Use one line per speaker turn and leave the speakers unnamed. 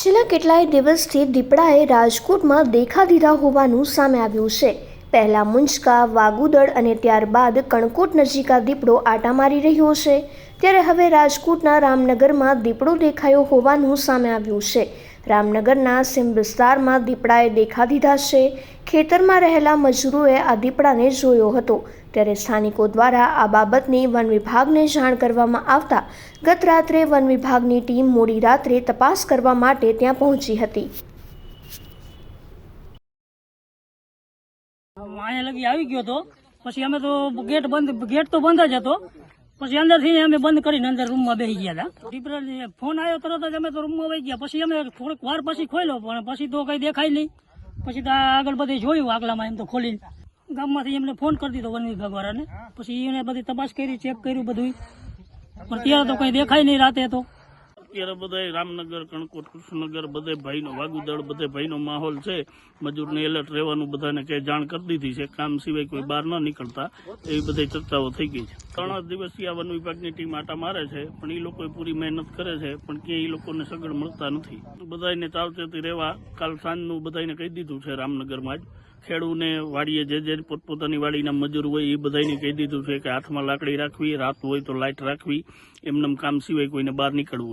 છેલ્લા કેટલાય દિવસથી દીપડાએ રાજકોટમાં દેખા દીધા હોવાનું સામે આવ્યું છે. પહેલા મુંજકા, વાગુદળ અને ત્યારબાદ કણકોટ નજીક આ દીપડો આટા મારી રહ્યો છે. ત્યારે હવે રાજકોટના રામનગરમાં દીપડો દેખાયો હોવાનું સામે આવ્યું છે. રામનગરના સિમ વિસ્તારમાં દીપડાએ દેખા દીધા છે. ખેતરમાં રહેલા મજૂરોએ આ દીપડાને જોયો હતો. ત્યારે સ્થાનિકો દ્વારા આ બાબતની વન વિભાગને જાણ કરવામાં આવતા ગત રાત્રે વન વિભાગની ટીમ મોડી રાત્રે તપાસ કરવા માટે ત્યાં પહોંચી હતી.
આવી ગયો તો પછી અમે તો ગેટ બંધ, ગેટ તો બંધ જ હતો. પછી અંદરથી અમે બંધ કરીને અંદર રૂમમાં બેસી ગયા હતા. ફોન આવ્યો તરત જ અમે તો રૂમમાં વહી ગયા. પછી અમે થોડીક વાર પછી ખોલ્યો પણ પછી તો કઈ દેખાય નહીં. પછી તો આગળ બધે જોયું આગલામાં એમ તો ખોલીને. ગામમાંથી એમને ફોન કરી દીધો વન વિભાગ પછી એને બધી તપાસ કરી, ચેક કર્યું બધું પણ ત્યારે તો કઈ દેખાય નહીં રાતે તો.
અત્યારે બધા રામનગર, કણકોટ, કૃષ્ણનગર, બધે ભાઈનો વાગુદળ, બધે ભાઈનો માહોલ છે. મજૂરને એલર્ટ રહેવાનું બધાને કઈ જાણ કરી દીધી છે. કામ સિવાય કોઈ બહાર ન નીકળતા. એવી બધી ચર્ચાઓ થઈ ગઈ છે. ત્રણ દિવસીય વન વિભાગની ટીમ આટા મારે છે, પણ એ લોકો પૂરી મહેનત કરે છે, પણ ક્યાંય એ લોકોને સગડ મળતા નથી. બધાને ચાવચેતી રહેવા કાલ સાંજનું બધાને કહી દીધું છે રામનગરમાં જ. ખેડૂને વાડીએ જે જે પોતપોતાની વાડીના મજૂર હોય એ બધાને કહી દીધું છે કે હાથમાં લાકડી રાખવી, રાત હોય તો લાઇટ રાખવી. એમનેમ કામ સિવાય કોઈને બહાર નીકળવું નહીં.